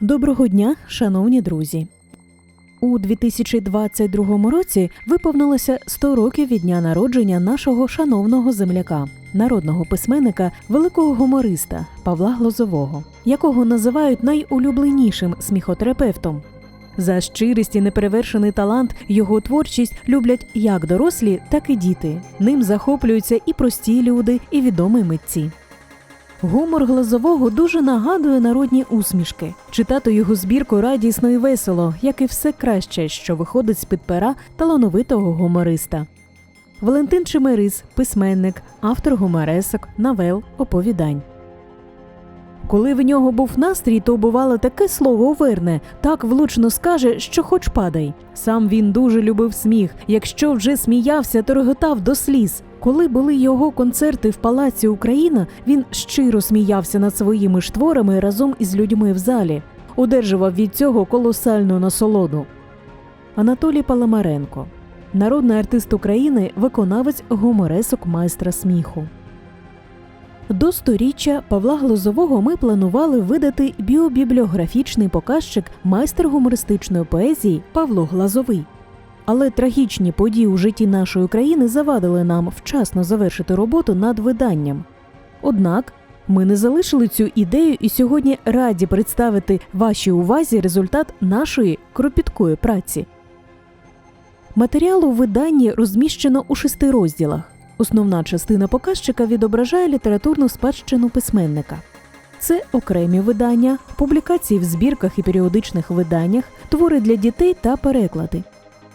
Доброго дня, шановні друзі. У 2022 році виповнилося 100 років від дня народження нашого шановного земляка, народного письменника, великого гумориста Павла Глозового, якого називають найулюбленішим сміхотерапевтом. За щирість і неперевершений талант його творчість люблять як дорослі, так і діти. Ним захоплюються і прості люди, і відомі митці. Гумор Глазового дуже нагадує народні усмішки. Читати його збірку радісно і весело, як і все краще, що виходить з під пера талановитого гумориста. Валентин Чемерис, письменник, автор гуморесок, новел, оповідань. Коли в нього був настрій, то бувало таке слово верне, так влучно скаже, що хоч падай. Сам він дуже любив сміх. Якщо вже сміявся, то реготав до сліз. Коли були його концерти в Палаці Україна, він щиро сміявся над своїми ж творами разом із людьми в залі, одержував від цього колосальну насолоду. Анатолій Паламаренко, народний артист України, виконавець гуморесок майстра сміху. До сторіччя Павла Глозового ми планували видати біобібліографічний показчик майстер гумористичної поезії Павло Глазовий. Але трагічні події у житті нашої країни завадили нам вчасно завершити роботу над виданням. Однак ми не залишили цю ідею і сьогодні раді представити вашій увазі результат нашої кропіткої праці. Матеріал у виданні розміщено у шести розділах. Основна частина показчика відображає літературну спадщину письменника. Це окремі видання, публікації в збірках і періодичних виданнях, твори для дітей та переклади.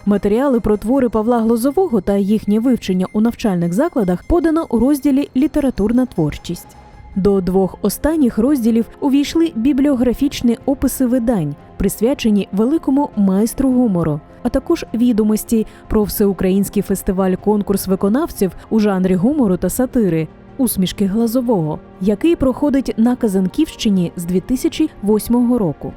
Матеріали про твори Павла Глозового та їхнє вивчення у навчальних закладах подано у розділі Літературна творчість. До двох останніх розділів увійшли бібліографічні описи видань, присвячені великому майстру гумору, а також відомості про всеукраїнський фестиваль конкурс виконавців у жанрі гумору та сатири Усмішки Глазового, який проходить на Казанківщині з 2008 року.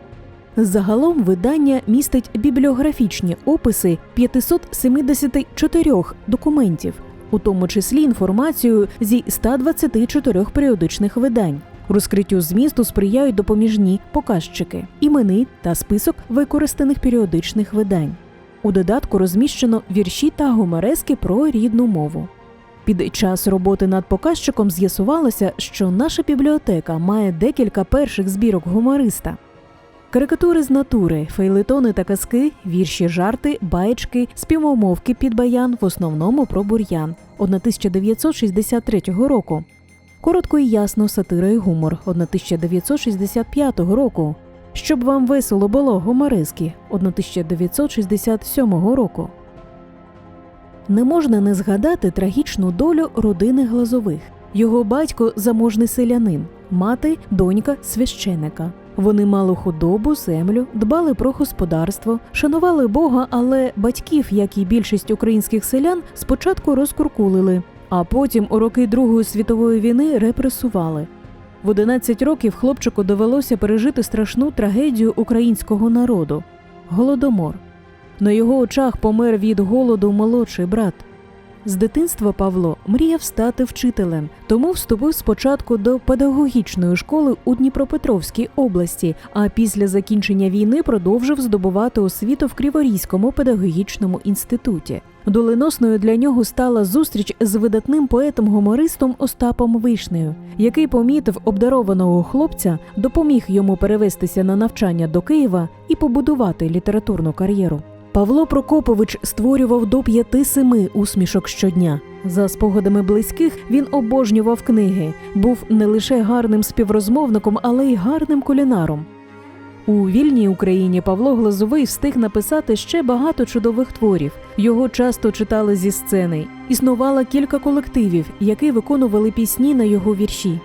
Загалом видання містить бібліографічні описи 574 документів, у тому числі інформацію зі 124 періодичних видань. Розкриттю змісту сприяють допоміжні показчики, імени та список використаних періодичних видань. У додатку розміщено вірші та гуморески про рідну мову. Під час роботи над показчиком з'ясувалося, що наша бібліотека має декілька перших збірок гумориста. Карикатури з натури, фейлетони та казки, вірші, жарти, баєчки, співмовки під баян в основному про бур'ян 1963 року. Коротко і ясно сатира і гумор 1965 року. Щоб вам весело було гуморески 1967 року. Не можна не згадати трагічну долю родини Глазових. Його батько заможний селянин, мати донька священика. Вони мали худобу, землю, дбали про господарство, шанували Бога, але батьків, як і більшість українських селян, спочатку розкуркулили, а потім у роки Другої світової війни репресували. В 11 років хлопчику довелося пережити страшну трагедію українського народу голодомор. На його очах помер від голоду молодший брат. З дитинства Павло мріяв стати вчителем, тому вступив спочатку до педагогічної школи у Дніпропетровській області, а після закінчення війни продовжив здобувати освіту в Криворізькому педагогічному інституті. Доленосною для нього стала зустріч з видатним поетом-гумористом Остапом Вишнею, який помітив обдарованого хлопця, допоміг йому перевестися на навчання до Києва і побудувати літературну кар'єру. Павло Прокопович створював до п'яти-семи усмішок щодня. За спогадами близьких він обожнював книги, був не лише гарним співрозмовником, але й гарним кулінаром. У вільній Україні Павло Глазовий встиг написати ще багато чудових творів. Його часто читали зі сцени. Існувало кілька колективів, які виконували пісні на його вірші.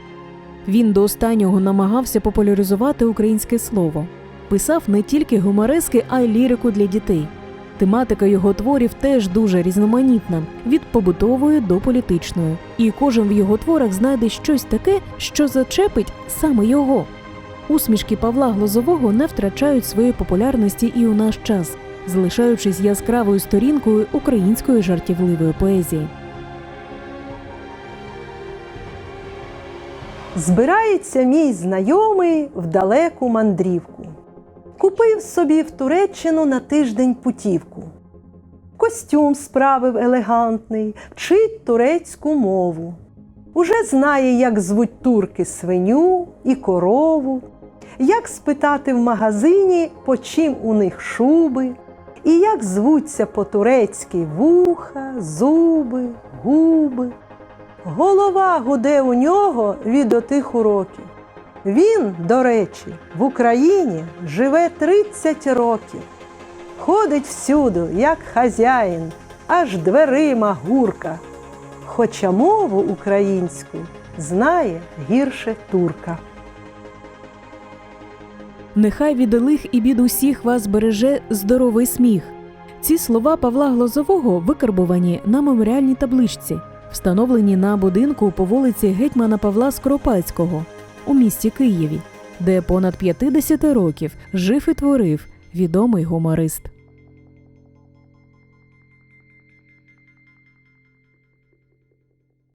Він до останнього намагався популяризувати українське слово. Писав не тільки гуморески, а й лірику для дітей. Тематика його творів теж дуже різноманітна від побутової до політичної, і кожен в його творах знайде щось таке, що зачепить саме його. Усмішки Павла Глозового не втрачають своєї популярності і у наш час, залишаючись яскравою сторінкою української жартівливої поезії. Збирається мій знайомий в далеку мандрівку. Купив собі в Туреччину на тиждень путівку. Костюм справив елегантний, вчить турецьку мову. Уже знає, як звуть турки свиню і корову, як спитати в магазині, по чим у них шуби, і як звуться по-турецьки вуха, зуби, губи. Голова гуде у нього від отих уроків. Він, до речі, в Україні живе 30 років. Ходить всюди, як хазяїн, аж дверима гурка. Хоча мову українську знає гірше турка. Нехай від лих і бід усіх вас береже здоровий сміх. Ці слова Павла Глозового викарбувані на меморіальній табличці, встановлені на будинку по вулиці гетьмана Павла Скоропадського у місті Києві, де понад 50 років жив і творив відомий гуморист.